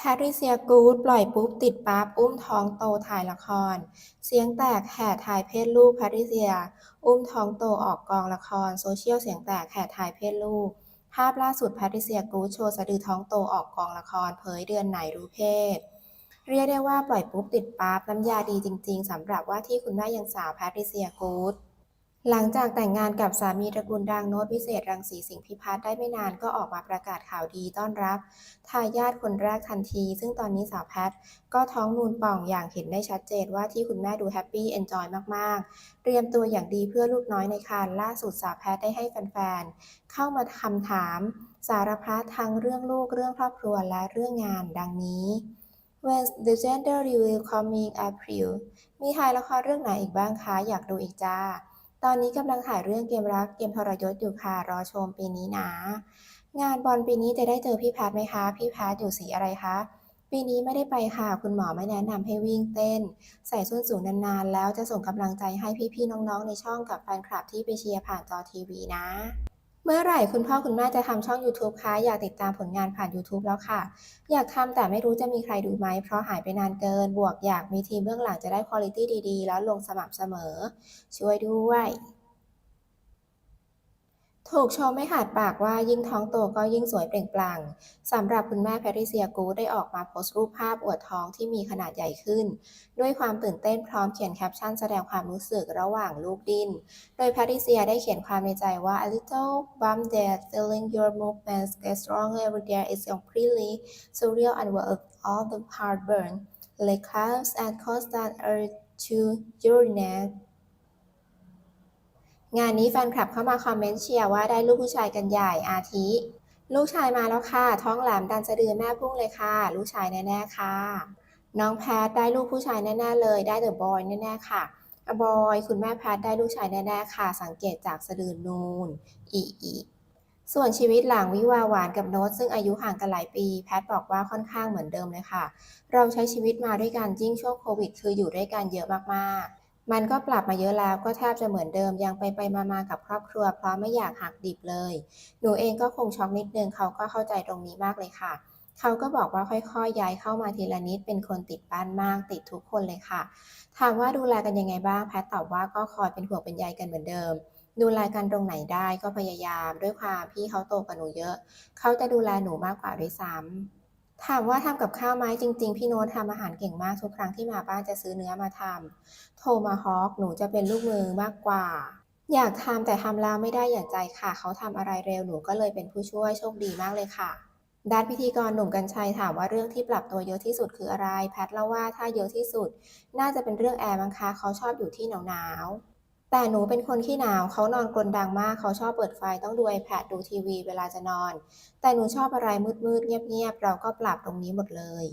แพทริเซียกูดปล่อยปุ๊บติดปั๊บอุ้มท้องโตถ่ายละคร เสียงแตกแห่ถ่ายเพศลูกแพทริเซีย อุ้มท้องโตออกกองละคร โซเชียลเสียงแตกแห่ถ่ายเพศลูก ภาพล่าสุดแพทริเซียกูดโชว์สะดือท้องโตออกกองละคร เผยเดือนไหนรู้เพศ เรียกได้ว่าปล่อยปุ๊บติดปั๊บน้ำยาดีจริง ๆสำหรับว่าที่คุณแม่ยังสาวแพทริเซียกูด หลังจากแต่งงานกับสามีตระกูลดังโน้ตวิเศษรังสีสิงห์พิพัฒน์ได้ไม่นานก็ออกมาประกาศข่าวดีต้อนรับทายาทคนแรกทันที ซึ่งตอนนี้สาวแพทก็ท้องนูนป่องอย่างเห็นได้ชัดเจนว่าที่คุณแม่ดูแฮปปี้เอนจอยมากๆ เตรียมตัวอย่างดีเพื่อลูกน้อยในครรภ์ล่าสุดสาวแพทได้ให้แฟนๆ เข้ามาคำถาม สารพัดทั้งเรื่องลูกเรื่องครอบครัวและเรื่องงานดังนี้ When the gender reveal coming April มีถ่ายละครเรื่องไหนอีกบ้างคะอยากดูอีกจ้า ตอนนี้กำลังถ่ายเรื่องเกมรักเกมทรยศอยู่ค่ะ รอชมปีนี้นะ งานบอลปีนี้จะได้เจอพี่พัทไหมคะ พี่พัทอยู่สีอะไรคะ ปีนี้ไม่ได้ไปค่ะ คุณหมอไม่แนะนำให้วิ่งเต้น ใส่ส้นสูงนานๆ แล้วจะส่งกำลังใจให้พี่ๆน้องๆในช่องกับแฟนคลับที่ไปเชียร์ผ่านจอทีวีนะ เมื่อไหร่คุณพ่อคุณแม่จะทำช่อง YouTube คะอยากติดตามผลงานผ่าน YouTube แล้วค่ะ อยากทำแต่ไม่รู้จะมีใครดูไหม เพราะหายไปนานเกิน บวกอยากมีทีมเบื้องหลังจะได้คุณภาพดีๆ แล้วลงสม่ำเสมอ ช่วยด้วย ถูกชมไม่ขาดปากว่ายิ่งท้องโตก็ยิ่งสวยเปล่งปลั่งสำหรับคุณแม่แพทริเซียกูได้ออกมาโพสต์รูปภาพอวดท้องที่มีขนาดใหญ่ขึ้น ด้วยความตื่นเต้นพร้อมเขียนแคปชั่นแสดงความรู้สึกระหว่างลูกดิ้น โดยแพทริเซียได้เขียนความในใจว่า a little bump that feeling your movements get stronger every day is completely surreal and worth all the hard burn leg cramps and constant urge to urinate งานนี้แฟนคลับเข้ามาคอมเมนต์เชียร์ว่าได้ลูกผู้ชายกันใหญ่อาทิ ลูกชายมาแล้วค่ะ ท้องแหลมดันสะดือแม่พุ่งเลยค่ะ ลูกชายแน่ๆค่ะ น้องแพทได้ลูกผู้ชายแน่ๆเลย ได้เดอะบอยแน่ๆค่ะบอยคุณแม่แพทได้ลูกชายแน่ๆค่ะ สังเกตจากสะดือนูนอีอีส่วนชีวิตหลังวิวาหวานกับโน้ตซึ่งอายุห่างกันหลายปี แพทบอกว่าค่อนข้างเหมือนเดิมเลยค่ะ เราใช้ชีวิตมาด้วยกันยิ่งช่วงโควิด คืออยู่ด้วยกันเยอะมากๆ มันก็ปรับมาเยอะแล้วก็แทบจะเหมือนเดิมยังไปไปมามากับครอบครัว เพราะไม่อยากหักดิบเลย หนูเองก็คงช็อกนิดนึงเขาก็เข้าใจตรงนี้มากเลยค่ะเขาก็บอกว่าค่อยๆ ย้ายเข้ามาทีละนิด เป็นคนติดบ้านมาก ติดทุกคนเลยค่ะ ถามว่าดูแลกันยังไงบ้าง แพทตอบว่าก็คอยเป็นห่วงเป็นใยกันเหมือนเดิม ดูแลกันตรงไหนได้ก็พยายาม ด้วยความพี่เขาโตกว่าหนูเยอะ เขาจะดูแลหนูมากกว่าด้วยซ้ำ ถามว่าทำกับข้าวไหมจริง ๆ พี่โน้ตทำอาหารเก่งมากทุกครั้งที่มาบ้านจะซื้อเนื้อมาทำโทมาฮอคหนูจะเป็นลูกมือมากกว่า อยากทำแต่ทำแล้วไม่ได้อย่างใจค่ะ เขาทำอะไรเร็วหนูก็เลยเป็นผู้ช่วยโชคดีมากเลยค่ะด้านพิธีกรหนุ่มกัญชัยถามว่าเรื่องที่ปรับตัวเยอะที่สุดคืออะไร แพทเล่าว่าถ้าเยอะที่สุด น่าจะเป็นเรื่องแอร์มังคะเขาชอบอยู่ที่หนาวๆ แต่หนูเป็นคนขี้หนาวเขานอนกลนดังมากเขาชอบเปิดไฟต้องดู iPad ดูทีวีเวลาจะนอน แต่หนูชอบอะไรมืดๆเงียบๆเราก็ปรับตรงนี้หมดเลย